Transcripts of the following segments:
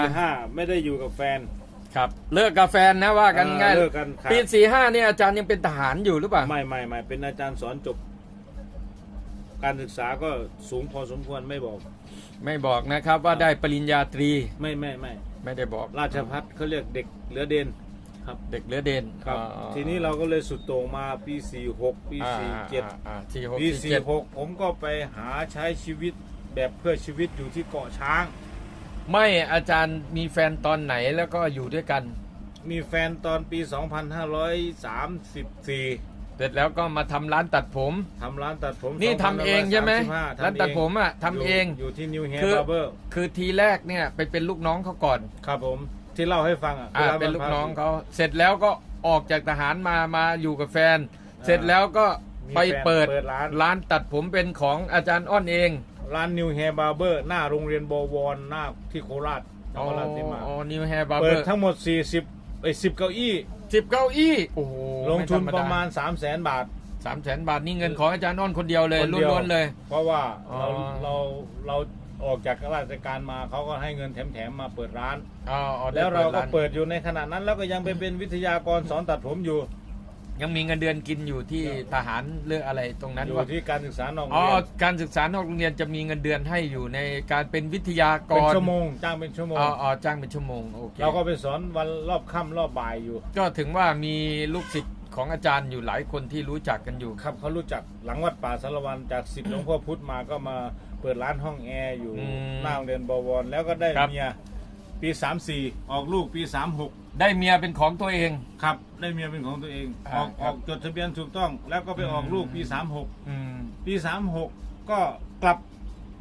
สี่ห้าไม่ได้อยู่กับแฟน ครับ เลิกกับแฟนนะว่ากันเออง่ายเลิกกันครับ ปีสี่ห้าเนี่ยอาจารย์ยังเป็นทหารอยู่หรือเปล่าไม่ไม่ไม่เป็นอาจารย์สอนจบ การศึกษาก็สูงพอสมควรไม่บอก ไม่บอกนะครับว่าได้ปริญญาตรีไม่ไม่ไม่ไม่ได้บอกราชพัฒเขาเรียกเด็กเหลือเดนครับ เด็กเหลือเด่นครับ อ๋อทีนี้เราก็เลยสุดโต่งมาปีสี่หกปีอ่าสี่เจ็ดอ่าอ่าสี่หกปีสี่สี่เจ็ดหกผมก็ไปหาใช้ชีวิตแบบเพื่อชีวิตอยู่ที่เกาะช้าง ไม่อาจารย์มีแฟนตอนไหนแล้วก็อยู่ด้วยกัน มีแฟนตอนปี 2534เสร็จแล้วก็มาทำร้านตัดผม ทำร้านตัดผมนี่ทำเองใช่ไหม2535ร้านตัดผมอะทำเองยู่อยู่ที่นิวเฮคือร์บาร์เบอร์คือทีแรกเนี่ยไปเป็นลูกน้องเขาก่อนครับผมที่เล่าให้ฟังอะอ่าร้าเป็นลูกบ้าน้องพัเขาเสร็จแล้วก็ออกจากทหารมามาอยู่กับแฟน เสร็จแล้วก็มีไปแฟนเปิดเปิดร้านร้านตัดผมเป็นของอาจารย์อ้อนเอง ร้านนิวเฮร์บาร์เบอร์หน้าโรงเรียนบวรหน้าที่โคราชนอ๋อครราชสีมาอ๋อนิวแฮร์บาร์เบเปิอดร์ทั้งหมด 40ไอ้10เก้าอี้ สิบเก้าอี้โอ้โหลงทุนประมาณ 3 0 0แสนบาท สามแสนบาทนี่เงินของอาจารย์อ้อนคนเดียวเลยคนเดียว ล้วนๆเลย เพราะว่าอ๋อเราเราเราออกจากราชการมาเขาก็ให้เงินแถมๆมาเปิดร้าน อ๋ออ๋อได้แล้วเราก็นเปิดอยู่ในขณะนั้น แล้วก็ยังไปเป็นวิทยากรสอนตัดผมอยู่ ยังมีเงินเดือนกินอยู่ที่ทหารเรื่องอะไรตรงนั้นอยู่ว่าที่การศึกษานอกโรอ๋องเรียนการศึกษานอกโรงเรียนจะมีเงินเดือนให้อยู่ในการเป็นวิทยากรเป็นชั่วโมงจ้างเป็นชั่วโมง อ๋ออ๋อจ้างเป็นชั่วโมงโอเคเราก็ไปสอนวันรอบค่ำรอบบ่ายอยู่ ก็ถึงว่ามีลูกศิษย์ของอาจารย์อยู่หลายคนที่รู้จักกันอยู่ ครับเขารู้จักหลังวัดป่าสารวันจากสิทธิ์หลวงพ่อพุธมาก็มาเปิดร้านห้องแอร์อยู่อืมหน้าโรงเรียนบวรแล้วก็ได้ครับ เมียปี 34 ออกลูกปี 36 ได้เมียเป็นของตัวเอง ครับ ได้เมียเป็นของตัวเองอ่าออกคอรับ อกจดทะเบียนถูกต้อง แล้วก็ไปออกลูกปีอืม36ปี36ก็กลับ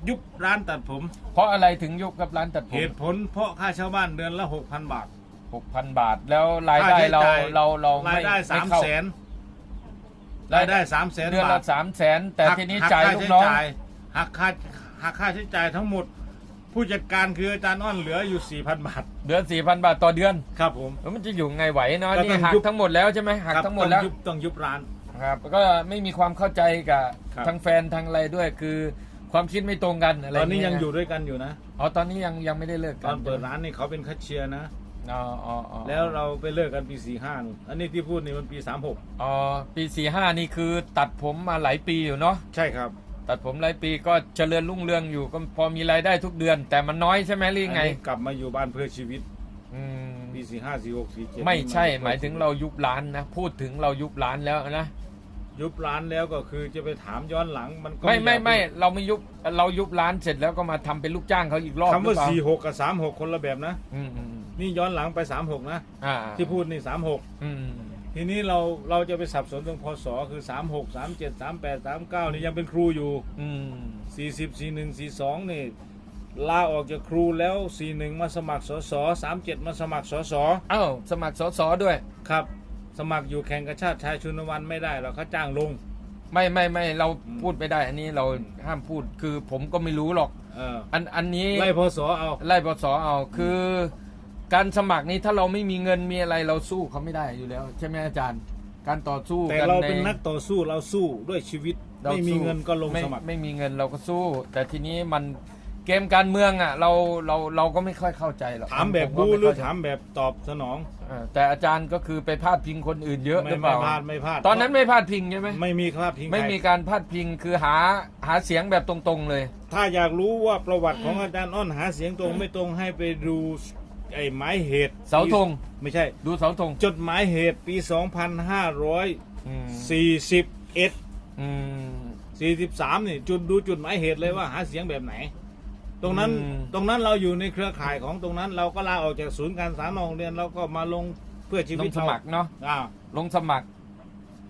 ยุบร้านตัดผม เพราะอะไรถึงยกกับร้านตัดผเหมตุผลเพราะค่าเช่าบ้านเดือนละ6,000บาท หกพันบาทแล้วรายได้ค่ใช้เราจ่ยเราเรารายได้ไม่สามไเข้แสนรายได้สามแสนเดือนบาละทสามแสนแต่หักทีนี้หักจ่ายค่ลูกใช้น้องจ่ายหักค่าหักค่าใช้จ่ายทั้งหมด ผู้จัดการคืออาจารย์อ้อนเหลืออยู่4,000บาทเดือนสี่พันบาทต่อเดือนครับผม แล้วมันจะอยู่ไงไหวเนาะก็นี่ต้องหักยุบ ทั้งหมดแล้วใช่ไหมหักครับทั้งหมดแล้วต้องยุบต้องยุบร้าน ครับก็ไม่มีความเข้าใจกับครับทั้งแฟนทั้งอะไรด้วยคือความคิดไม่ตรงกันอะไรตอนนี้เยังอยู่ด้วยกันอยู่นะอ๋อตอนนี้ยังยังไม่ได้เลิกตกัอนนเปิดร้านนี่เขาเป็นแคัชเชียร์นะ อ๋ออ๋ออ๋อแล้วเราไปเลิกกันปี45นู่นอันนี้ที่พูดนี่มันปี36อ๋อปีสี่ห้านี่คือตัดผมมาหลายปีอยู่เนาะใช่ครับ ตัดผมหลายปีก็เจริญรุ่งเรืองอยู่ก็พอมีรายได้ทุกเดือน แต่มันน้อยใช่ไหมหรือไง อันนี้กลับมาอยู่บ้านเพื่อชีวิตอืมปี45 46 47ไม่ใช่นี่นหมายถึงเรายุบร้านนะ พูดถึงเรายุบร้านแล้วนะ ยุบร้านแล้วก็คือจะไปถามย้อนหลังมันก็ไม่ไม่อยากไม่เราไม่ยุบเรายุบร้านเสร็จแล้วก็มาทำเป็นลูกจ้างเขาอีกรอบหคำรือว่าเปล่า46กับ36คนละแบบนะ อืมอืมอืมนี่ย้อนหลังไป36นะ อ่าที่พูดนี่36อืม ทีนี้เราเราจะไปสับสนตรงพศคือ 36 37 38 39 นี่ยังเป็นครูอยู่ อืม40 41 42 นี่ลาออกจากครูแล้ว 41 มาสมัครสส37 มาสมัครสสเอ้าสมัครสสด้วย ครับ สมัครอยู่แข่งกระชาติชายชุนวันไม่ได้หรอกเขาจ้างลง ไม่ไม่ไม่เราอืมพูดไม่ได้ อันนี้เราห้ามพูดคือผมก็ไม่รู้หรอก เอออันอันนี้ไล่พศเอา ไล่ปสเอาคือ การสมัครนี้ถ้าเราไม่มีเงินมีอะไรเราสู้เขาไม่ได้อยู่แล้ว ใช่ไหมอาจารย์ การต่อสู้แต่กันเราในเป็นนักต่อสู้เราสู้ด้วยชีวิตราไม่มีสู้เงินก็ลงไสมัครไม่มีเงินเราก็สู้ แต่ทีนี้มันเกมการเมืองอะเราเราเราก็ไม่ค่อยเข้าใจหรอกถามแบบผก็บูไหรือเข้ใจถามแบบตอบสนองเออแต่อาจารย์ก็คือไปพาดพิงคนอื่นเยอะหไม่รือเปไม่ล่าพลาดไม่พลาดตอนนั้นไม่พาดพิงใช่ไหมไม่มีครับพิงไม่ใครมีการพาดพิงคือหาหาเสียงแบบตรงๆเลย ถ้าอยากรู้ว่าประวัติของอาจารย์อ้อนหาเสียงตรงไม่ตรงให้ไปดู ไอ้หมายเหตุเสาธง ไม่ใช่ ดูเสาธงจดหมายเหตุปี อืม2541 อืม 43นี่จุดดูจุดหมายเหตุเลยว่าหาเสียงแบบไหน ตรงนั้นอืม ตรงนั้นเราอยู่ในเครือข่ายของตรงนั้นเราก็ลาออกจากศูนย์การศึกษานอกโรงเรียนเราก็มาลงเพื่อชีลวิตงสมัครเนาะอ่าลงสมัคร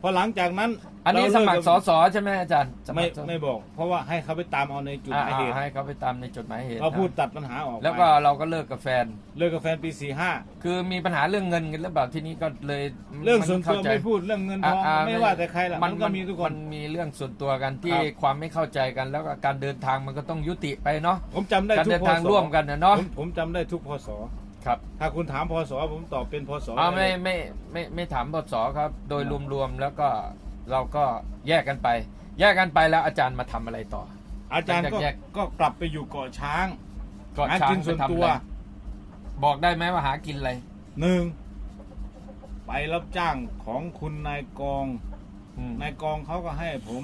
พอหลังจากนั้น อันนี้เาสเลิกมัครกับสอสอใช่ไหมอาจารย์สไม่ครสไม่บอก เพราะว่าให้เขาไปตามเอาในจุดหมายเหตุอ่าให้เขาไปตามในจดหมายเหตุเราพูดนะตัดปัญหาออกแล้วก็ไปเราก็เลิกกับแฟน เลิกกับแฟนปีสี่ห้าคือมีปัญหาเรื่องเงินกันหรือเปล่าที่นี้ก็เลยเรื่องส่วนตัวเข้าใจไม่พูดเรื่องเงินทองอ่าไม่ว่าแต่ใครล่ะมันก็มีทุกคมันนมีเรื่องส่วนตัวกันที่ครับ ความไม่เข้าใจกัน แล้วก็การเดินทางมันก็ต้องยุติไปเนาะผมจำได้การทุกเดินพทางศร่วมกันนะเนาะผมผมจำได้ทุกพศครับ ถ้าคุณถามพศผมตอบเป็นพศอ่าด้ไม่เลยไม่ไม่ไม่ถามบทสอครับ โดยรวมๆแล้วก็ เราก็แยกกันไป แยกกันไปแล้วอาจารย์มาทำอะไรต่อ อาจารย์ก็แยก ก็กลับไปอยู่เกาะช้างก่อนหาช้างกินไปส่วนทำตัอะวไรบอกได้ไหมว่าหากินอะไรหนึ่งไปรับจ้างของคุณนายกอง อืมนายกองเขาก็ให้ผม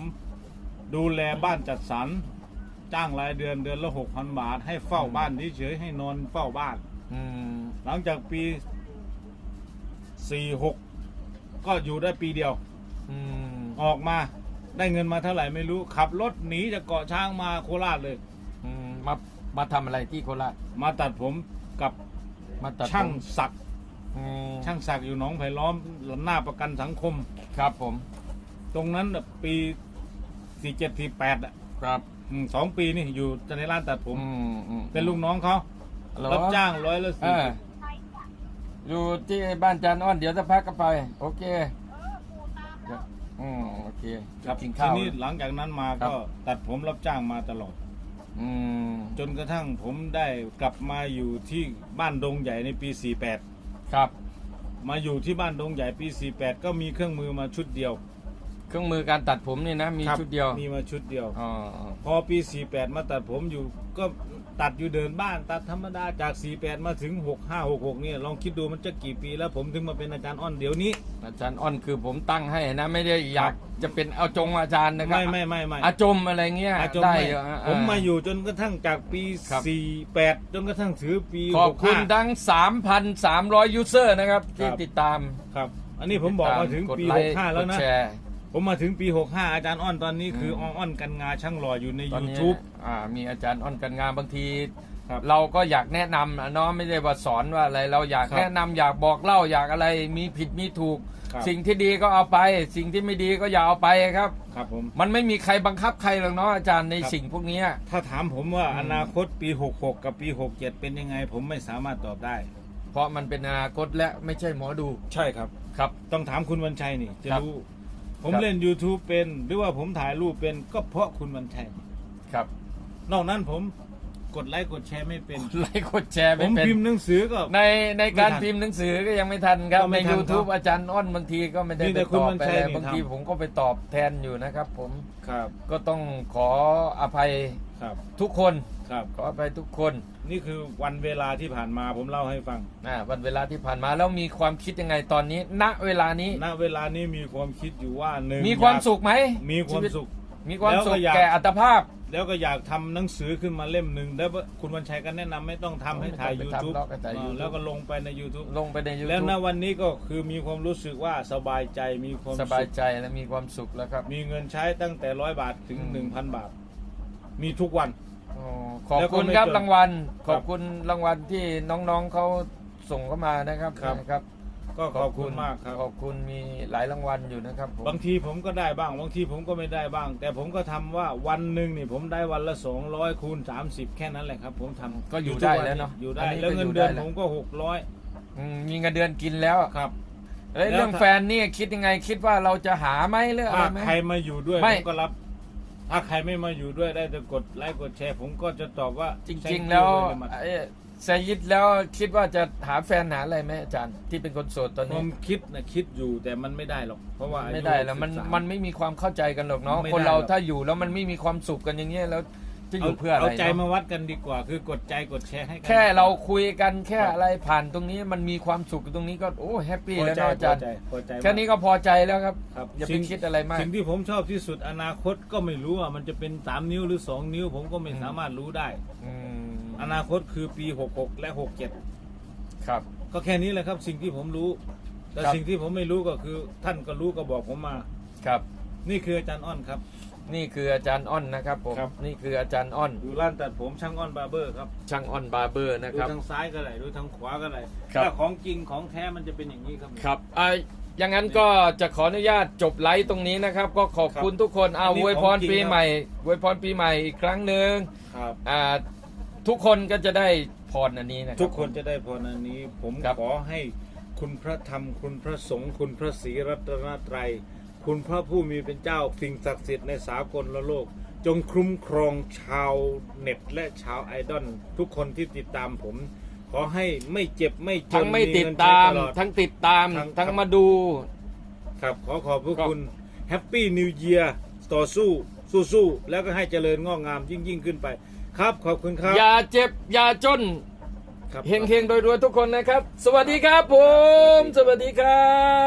ดูแลบ้านจัดสรรจ้างรายเดือนเดือนละหกพันบาท ให้เฝ้าบ้านเฉยๆให้นอนเฝ้าบ้าน อืมหลังจากปีสี่หกก็อยู่ได้ปีเดียว อืม ออกมาได้เงินมาเท่าไหร่ไม่รู้ ขับรถหนีจากเกาะช้างมาโคราชเลย อืมมามาทำอะไรที่โคราชมาตัดผมกับมาตัดช่างผมศักดิ์อืมช่างศักดิ์อยู่หนองไผ่ล้อมหน้าประกันสังคม ครับผมตรงนั้นน่ะปีสี่เจ็ดสี่แปดอะครับอืมสองปีนี่อยู่ในร้านตัดผม อืมอืมเป็นลูกน้องเขาเหรอรับจ้างร้อยละเอสี่ออยู่ที่บ้านจานอ้อนเดี๋ยวจะพักก็ไป โอเคเดี๋ยวอืม โอเคครับกินทีข้าวนี้หลังจากนั้นมาครับ ก็ตัดผมรับจ้างมาตลอด อืมจนกระทั่งผมได้กลับมาอยู่ที่บ้านดงใหญ่ในปี48ครับมาอยู่ที่บ้านดงใหญ่ปี 48 ก็มีเครื่องมือมาชุดเดียวเครื่องมือการตัดผมนี่นะ มีครับชุดเดียวมีมาชุดเดียว อ๋อพอปี 48 มาตัดผมอยู่ก็ ตัดอยู่เดินบ้านตัดธรรมดาจาก 48 มาถึง 65 66เนี่ยลองคิดดูมันจะกี่ปีแล้วผมถึงมาเป็นอาจารย์อ้อนเดี๋ยวนี้ อาจารย์อ้อนคือผมตั้งให้นะไม่ได้อยากจะเป็นเอาจงอาจารย์นะครับไม่ไม่ไม่ไม่อาจมอะไรเงี้ยอาจมได้ไม่อยู่อะผมมาอยู่จนกระทั่งจากปี ครับ 48 จนกระทั่งถือปีขอบคุณ65ทั้ง 3,300 ยูเซอร์นะครับ ที่ครับ ติดตามครับ อันนี้ผมบอกมาถึงปีกดไค์65 แล้วนะกดแชร์ ผมมาถึงปี 65 อาจารย์อ้อนตอนนี้คือมอ้อนอ้อนกันงาช่างหล่ออยู่ใน ตอนนี้ YouTube อ่ามีอาจารย์อ้อนกันงานบางที ครับ เราก็อยากแนะนำอะเนาะไม่ได้ว่าสอนว่าอะไรเราอยากครับแนะนำอยากบอกเล่าอยากอะไรมีผิดมีถูก ครับ สิ่งที่ดีก็เอาไป สิ่งที่ไม่ดีก็อย่าเอาไปครับ ครับผม มันไม่มีใครบังคับใครหรอกเนาะอาจารย์ในครับ สิ่งพวกเนี้ย ถ้าถามผมว่าอืมอนาคตปี 66 กับปี 67 เป็นยังไง ผมไม่สามารถตอบได้ เพราะมันเป็นอนาคตและไม่ใช่หมอดูใช่ครับ ครับ ต้องถามคุณวันชัยนี่ จะครับ รู้ ผมครับเล่น YouTube เป็น หรือว่าผมถ่ายรูปเป็นก็เพราะคุณวันชัย ครับ นอกนั้นผม กดไลค์กดแชร์ไม่เป็น ไลค์กดแชร์ผไม่มเป็นพิมพ์หนังสือก็ ในในการไม่ทันพิมพ์หนังสือก็ยังไม่ทันครับ ก็ไม่ใน ทัน YouTube ครับอาจารย์อ้อนบางทีก็ไม่ได้มีแต่ไปคุณตอบวันไปชัยอะไรนี่บางทีทำ ผมก็ไปตอบแทนอยู่นะครับ ผมครับก็ต้องขออภัยครับทุกคน ครับ ขออภัยทุกคนนี่คือวันเวลาที่ผ่านมาผมเล่าให้ฟัง นะวันเวลาที่ผ่านมาแล้วมีความคิดยังไงตอนนี้ ณเวลานี้ณเวลานี้มีความคิดอยู่ว่าหนึ่งมีความอยกสุขไหมมีความชีวิตสุข มีความแล้วก็สุขอยากแก่อัตภาพ แล้วก็อยากทำหนังสือขึ้นมาเล่มหนึ่งแล้วคุณวันชัยก็แนะนำไม่ต้องทำให้ถ่ายไม่ต้องไป YouTube ทำหรอกให้ถ่ายอ่า YouTube แล้วก็ลงไปใน YouTube ลงไปในยูแล้วทูณบวันนี้ก็คือมีความรู้สึกว่าสบายใจมีความสสุบายขใจและมีความสุขแล้วครับ มีเงินใช้ตั้งแต่ร้อยบาทถึงอืมหนึ่งพันบาท มีทุกวันอ๋อขอบแล้วก็คุณไม่ครับจนรางวัลครับขอบคุณรางวัลที่น้องๆเขาส่งเข้ามานะครับครับนะครับ ก็ขอบคุณมากครับ ขอบคุณมีหลายรางวัลอยู่นะครับผมบางทีผมก็ได้บ้าง บางทีผมก็ไม่ได้บ้าง แต่ผมก็ทำว่าวันหนึ่งนี่ผมได้วันละสองร้อยคูณสามสิบแค่นั้นแหละครับ ผมทำก็อยู่ทุได้วัแล้วเนาะอยู่อัได้นี้แล้วก็เงินยู่เดือนไแล้ผวมก็หกร้อยอืมมีเงินเดือนกินแล้วครับเอ้ยแล้วเรื่องถ้า แฟนนี่คิดยังไงคิดว่าเราจะหาไหมหรืออะไรถ้าไหม ใครมาอยู่ด้วยไม่ ผมก็รับ ถ้าใครไม่มาอยู่ด้วยได้แต่กดไลค์กดแชร์ ผมก็จะตอบว่าจริง thank ๆ you แล้ว very much เอ้ย ไซยิดแล้วคิดว่าจะหาแฟนหาอะไรไหมอาจารย์ที่เป็นคนโสดตอนผนี้ มคิดนะคิดอยู่แต่มันไม่ได้หรอก เพราะว่าอายุไม่ได้แล้วมัน63มันไม่มีความเข้าใจกันหรอกเนาะไม่ได้คนเราหรอก ถ้าอยู่แล้วมันไม่มีความสุขกันอย่างเงี้ยแล้วจะอยู่เพื่ออะไรเอาใจเนาะมาวัดกันดีกว่า คือกดใจกดแชร์ให้กันแค่เราคุยกันแค่อะไรผ่านตรงนี้มันมีความสุขอยู่ตรงนี้ก็โอ้แฮปปี้พอแล้วใจเนาะอาจารย์พอใจพอใจมากแค่นี้ก็พอใจแล้วครับครับอย่าไปสิ่งคิดอะไรมาก สิ่งที่ผมชอบที่สุดอนาคตก็ไม่รู้ว่ามันจะเป็น3นิ้วหรือ2นิ้ว ผมก็ไม่อืม สามารถรู้ได้ อืม อนาคตคือปี 66 และ67ครับก็แค่นี้แหละครับ สิ่งที่ผมรู้ แต่ครับ สิ่งที่ผมไม่รู้ก็คือ ท่านก็รู้ก็บอกผมมา ครับ นี่คืออาจารย์อ้อนครับ นี่คืออาจารย์อ้อนนะครับผม ครับ นี่คืออาจารย์อ้อน อยู่ร้านตัดผมช่างอ้อนบาร์เบอร์ครับช่างอ้อนบาร์เบอร์นะดูครับ ทางซ้ายก็ได้ดูทางขวาก็ได้ครับ ถ้าของจริงของแท้มันจะเป็นอย่างนี้ครับ ครับอ่าอย่างนั้นก็จะขออนุญาตจบไลฟ์ตรงนี้นะครับ ก็ขอบคุณครับทุกคน เอาอันนี้อวยพรของจริงปีครับ ใหม่อวยพรปีใหม่อีกครั้งหนึ่งครับ อ่า ทุกคนก็จะได้พรอันนี้นะครับ ทุกคนจะได้พรอันนี้ ผมครับ ขอให้คุณพระธรรม คุณพระสงฆ์คุณพระศรีรัตนตรัย คุณพระผู้มีเป็นเจ้าสิ่งศักดิ์สิทธิ์ในสากลโลก จงคุ้มครองชาวเน็ตและชาวไอดอลทุกคนที่ติดตามผม ขอให้ไม่เจ็บไม่จนทั้งไม่ติดเงินตามใช้ลอ ทั้งติดตาม ทั้ง ทั้งครับมาดู ครับ ขอขอบพระก็คุณแฮปปี้นิวเ a ียร์ต่อสู้สู้สู้แล้วก็ให้เจริญงอกงามยิ่งยิ่งขึ้นไป ครับขอบคุณครับ อย่าเจ็บ อย่าจนครับ เฮงๆโดยรวยทุกคนนะครับ สวัสดีครับผม สวัสดีครับ